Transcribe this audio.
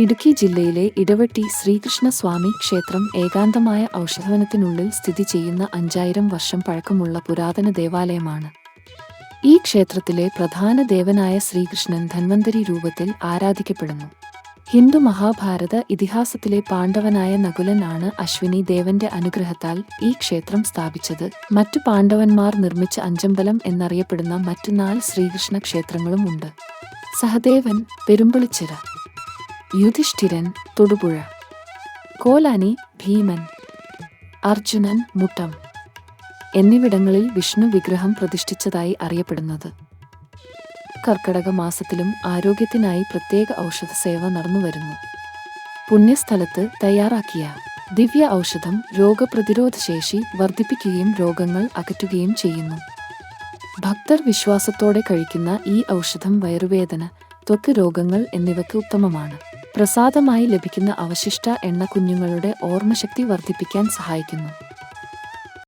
ഇടുക്കി ജില്ലയിലെ ഇടവെട്ടി ശ്രീകൃഷ്ണസ്വാമി ക്ഷേത്രം ഏകാന്തമായ ഔഷധവനത്തിനുള്ളിൽ സ്ഥിതി ചെയ്യുന്ന അഞ്ചായിരം വർഷം പഴക്കമുള്ള പുരാതന ദേവാലയമാണ്. ഈ ക്ഷേത്രത്തിലെ പ്രധാന ദേവനായ ശ്രീകൃഷ്ണൻ ധന്വന്തരി രൂപത്തിൽ ആരാധിക്കപ്പെടുന്നു. ഹിന്ദു മഹാഭാരത ഇതിഹാസത്തിലെ പാണ്ഡവനായ നകുലനാണ് അശ്വിനി ദേവന്റെ അനുഗ്രഹത്താൽ ഈ ക്ഷേത്രം സ്ഥാപിച്ചത്. മറ്റു പാണ്ഡവന്മാർ നിർമ്മിച്ച അഞ്ചമ്പലം എന്നറിയപ്പെടുന്ന മറ്റു നാല് ശ്രീകൃഷ്ണ ക്ഷേത്രങ്ങളും ഉണ്ട്. സഹദേവൻ പെരുമ്പളിച്ചിറ യുധിഷ്ഠിരൻ തൊടുപുഴ. കോലാനി ഭീമൻ അർജുനൻ മുട്ടം എന്നിവിടങ്ങളിൽ വിഷ്ണു വിഗ്രഹം പ്രതിഷ്ഠിച്ചതായി അറിയപ്പെടുന്നത്. കർക്കടക മാസത്തിലും ആരോഗ്യത്തിനായി പ്രത്യേക ഔഷധ സേവ നടന്നുവരുന്നു. പുണ്യസ്ഥലത്ത് തയ്യാറാക്കിയ ദിവ്യ ഔഷധം രോഗപ്രതിരോധ ശേഷി വർദ്ധിപ്പിക്കുകയും രോഗങ്ങൾ അകറ്റുകയും ചെയ്യുന്നു. ഭക്തർ വിശ്വാസത്തോടെ കഴിക്കുന്ന ഈ ഔഷധം വയറുവേദന ത്വക്ക് രോഗങ്ങൾ എന്നിവയ്ക്ക് ഉത്തമമാണ്. പ്രസാദമായി ലഭിക്കുന്ന അവശിഷ്ട എണ്ണ കുഞ്ഞുങ്ങളുടെ ഓർമ്മശക്തി വർദ്ധിപ്പിക്കാൻ സഹായിക്കുന്നു.